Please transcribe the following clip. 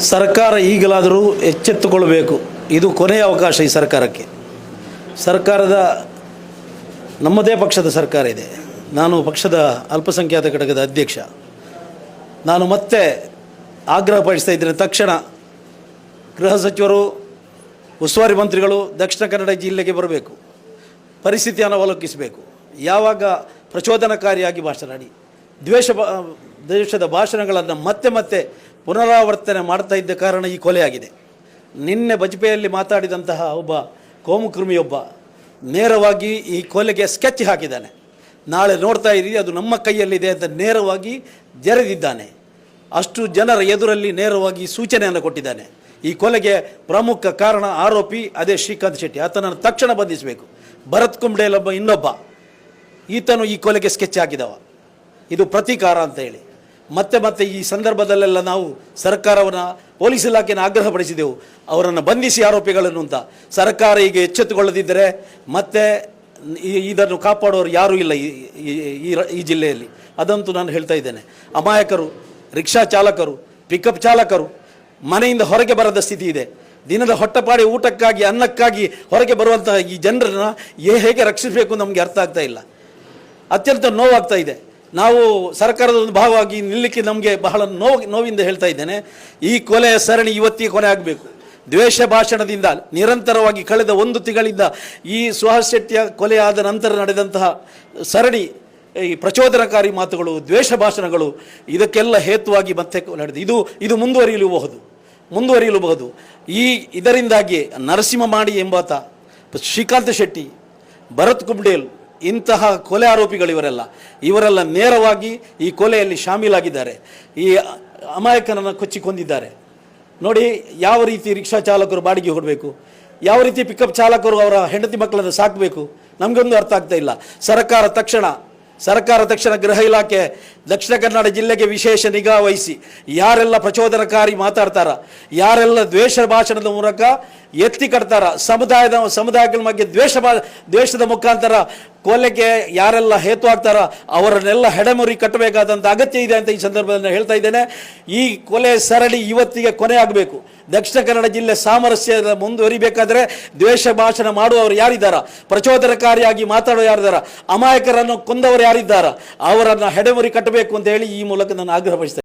ಸರ್ಕಾರ ಈಗಲಾದರೂ ಎಚ್ಚೆತ್ತುಕೊಳ್ಬೇಕು. ಇದು ಕೊನೆಯ ಅವಕಾಶ ಈ ಸರ್ಕಾರಕ್ಕೆ. ಸರ್ಕಾರದ ನಮ್ಮದೇ ಪಕ್ಷದ ಸರ್ಕಾರ ಇದೆ. ನಾನು ಪಕ್ಷದ ಅಲ್ಪಸಂಖ್ಯಾತ ಘಟಕದ ಅಧ್ಯಕ್ಷ. ನಾನು ಮತ್ತೆ ಆಗ್ರಹಪಡಿಸ್ತಾ ಇದ್ದೇನೆ. ತಕ್ಷಣ ಗೃಹ ಸಚಿವರು, ಉಸ್ತುವಾರಿ ಮಂತ್ರಿಗಳು ದಕ್ಷಿಣ ಕನ್ನಡ ಜಿಲ್ಲೆಗೆ ಬರಬೇಕು. ಪರಿಸ್ಥಿತಿಯನ್ನು ಅವಲೋಕಿಸಬೇಕು. ಯಾವಾಗ ಪ್ರಚೋದನಕಾರಿಯಾಗಿ ಮಾತನಾಡಿ ದ್ವೇಷ ದ್ವೇಷದ ಭಾಷಣಗಳನ್ನು ಮತ್ತೆ ಮತ್ತೆ ಪುನರಾವರ್ತನೆ ಮಾಡ್ತಾ ಇದ್ದ ಕಾರಣ ಈ ಕೊಲೆಯಾಗಿದೆ ನಿನ್ನೆ ಬಜ್ಪೆಯಲ್ಲಿ ಮಾತಾಡಿದಂತಹ ಒಬ್ಬ ಕೋಮುಕೃಮಿಯೊಬ್ಬ ನೇರವಾಗಿ ಈ ಕೊಲೆಗೆ ಸ್ಕೆಚ್ ಹಾಕಿದ್ದಾನೆ. ನಾಳೆ ನೋಡ್ತಾ ಇರಿ, ಅದು ನಮ್ಮ ಕೈಯಲ್ಲಿದೆ ಅಂತ ನೇರವಾಗಿ ಜರೆದಿದ್ದಾನೆ. ಅಷ್ಟು ಜನರ ಎದುರಲ್ಲಿ ನೇರವಾಗಿ ಸೂಚನೆಯನ್ನು ಕೊಟ್ಟಿದ್ದಾನೆ. ಈ ಕೊಲೆಗೆ ಪ್ರಮುಖ ಕಾರಣ ಆರೋಪಿ ಅದೇ ಶ್ರೀಕಾಂತ್ ಶೆಟ್ಟಿ. ಆತನನ್ನು ತಕ್ಷಣ ಬಂಧಿಸಬೇಕು. ಭರತ್ ಕುಂಬ್ಡೇಲೊಬ್ಬ ಇನ್ನೊಬ್ಬ. ಈತನು ಈ ಕೊಲೆಗೆ ಸ್ಕೆಚ್ ಹಾಕಿದವ. ಇದು ಪ್ರತೀಕಾರ ಅಂತ ಹೇಳಿ. ಮತ್ತೆ ಮತ್ತೆ ಈ ಸಂದರ್ಭದಲ್ಲೆಲ್ಲ ನಾವು ಸರ್ಕಾರವನ್ನು ಪೊಲೀಸ್ ಇಲಾಖೆಯನ್ನು ಆಗ್ರಹಪಡಿಸಿದೆವು. ಅವರನ್ನು ಬಂಧಿಸಿ ಆರೋಪಿಗಳನ್ನು ಅಂತ. ಸರ್ಕಾರ ಈಗ ಎಚ್ಚೆತ್ತುಕೊಳ್ಳದಿದ್ದರೆ ಮತ್ತೆ ಇದನ್ನು ಕಾಪಾಡೋರು ಯಾರೂ ಇಲ್ಲ ಈ- ಈ- ಜಿಲ್ಲೆಯಲ್ಲಿ. ಅದಂತೂ ನಾನು ಹೇಳ್ತಾ ಇದ್ದೇನೆ. ಅಮಾಯಕರು, ರಿಕ್ಷಾ ಚಾಲಕರು, ಪಿಕಪ್ ಚಾಲಕರು, ಮನೆಯಿಂದ ಹೊರಗೆ ಬರದ ಸ್ಥಿತಿ ಇದೆ. ದಿನದ ಹೊಟ್ಟಪಾಡಿ ಊಟಕ್ಕಾಗಿ, ಅನ್ನಕ್ಕಾಗಿ ಹೊರಗೆ ಬರುವಂತಹ ಈ ಜನರನ್ನು ಹೇಗೆ ರಕ್ಷಿಸಬೇಕು ನಮಗೆ ಅರ್ಥ ಆಗ್ತಾ ಇಲ್ಲ. ಅತ್ಯಂತ ನೋವಾಗ್ತಾ ಇದೆ. ನಾವು ಸರ್ಕಾರದ ಒಂದು ಭಾಗವಾಗಿ ನಿಲ್ಲಕ್ಕೆ ನಮಗೆ ಬಹಳ ನೋವು, ನೋವಿಂದ ಹೇಳ್ತಾ ಇದ್ದೇನೆ. ಈ ಕೊಲೆಯ ಸರಣಿ ಇವತ್ತಿಗೆ ಕೊನೆ ಆಗಬೇಕು. ದ್ವೇಷ ಭಾಷಣದಿಂದ ನಿರಂತರವಾಗಿ ಕಳೆದ ಒಂದು ತಿಂಗಳಿಂದ ಈ ಸುಹಾಸ್ ಶೆಟ್ಟಿಯ ಕೊಲೆ ಆದ ನಂತರ ನಡೆದಂತಹ ಸರಣಿ, ಈ ಪ್ರಚೋದನಕಾರಿ ಮಾತುಗಳು, ದ್ವೇಷ ಭಾಷಣಗಳು, ಇದಕ್ಕೆಲ್ಲ ಹೇತುವಾಗಿ ಮತ್ತೆ ನಡೆದು ಇದು ಇದು ಮುಂದುವರಿಯಲೂಬಹುದು. ಮುಂದುವರಿಯಲೂಬಹುದು. ಈ ಇದರಿಂದಾಗಿ ನರಸಿಂಹ ಮಾಡಿ ಎಂಬಾತ ಶ್ರೀಕಾಂತ ಶೆಟ್ಟಿ, ಭರತ್ ಕುಬ್ಡೇಲ್ ಇಂತಹ ಕೊಲೆ ಆರೋಪಿಗಳು ಇವರೆಲ್ಲ. ಇವರೆಲ್ಲ ನೇರವಾಗಿ ಈ ಕೊಲೆಯಲ್ಲಿ ಶಾಮೀಲಾಗಿದ್ದಾರೆ. ಈ ಅಮಾಯಕನನ್ನು ಕೊಚ್ಚಿ ಕೊಂದಿದ್ದಾರೆ. ನೋಡಿ, ಯಾವ ರೀತಿ ರಿಕ್ಷಾ ಚಾಲಕರು ಬಾಡಿಗೆ ಹೊಡಬೇಕು? ಯಾವ ರೀತಿ ಪಿಕಪ್ ಚಾಲಕರು ಅವರ ಹೆಂಡತಿ ಮಕ್ಕಳನ್ನು ಸಾಕಬೇಕು? ನಮಗೊಂದು ಅರ್ಥ ಆಗ್ತಾ ಇಲ್ಲ. ಸರ್ಕಾರ ತಕ್ಷಣ ಸರ್ಕಾರ ತಕ್ಷಣ ಗೃಹ ಇಲಾಖೆ ದಕ್ಷಿಣ ಕನ್ನಡ ಜಿಲ್ಲೆಗೆ ವಿಶೇಷ ನಿಗಾ ವಹಿಸಿ, ಯಾರೆಲ್ಲ ಪ್ರಚೋದನಕಾರಿ ಮಾತಾಡ್ತಾರ, ಯಾರೆಲ್ಲ ದ್ವೇಷ ಭಾಷಣದ ಮೂಲಕ ಎತ್ತಿ ಕಟ್ತಾರ. ಸಮುದಾಯದ, ಸಮುದಾಯಗಳ ಬಗ್ಗೆ ದ್ವೇಷ ದ್ವೇಷದ ಮುಖಾಂತರ ಕೊಲೆಗೆ ಯಾರೆಲ್ಲ ಹೇತು ಆಗ್ತಾರ ಅವರನ್ನೆಲ್ಲ ಹೆಡೆಮುರಿ ಕಟ್ಟಬೇಕಾದಂಥ ಅಗತ್ಯ ಇದೆ ಅಂತ ಈ ಸಂದರ್ಭದಲ್ಲಿ ಹೇಳ್ತಾ ಇದ್ದೇನೆ. ಈ ಕೊಲೆ ಸರಣಿ ಇವತ್ತಿಗೆ ಕೊನೆ ಆಗಬೇಕು. ದಕ್ಷಿಣ ಕನ್ನಡ ಜಿಲ್ಲೆ ಸಾಮರಸ್ಯ ಮುಂದುವರಿಬೇಕಾದ್ರೆ ದ್ವೇಷ ಭಾಷಣ ಮಾಡುವವರು ಯಾರಿದ್ದಾರ? ಪ್ರಚೋದನಕಾರಿಯಾಗಿ ಮಾತಾಡೋ ಯಾರಿದ್ದಾರ? ಅಮಾಯಕರನ್ನು ಕೊಂದವರು ಯಾರಿದ್ದಾರ? ಅವರನ್ನು ಹೆಡೆಮುರಿ ಕಟ್ಟಬೇಕು ಅಂತ ಹೇಳಿ ಈ ಮೂಲಕ ನಾನು ಆಗ್ರಹಪಡಿಸ್ತೇನೆ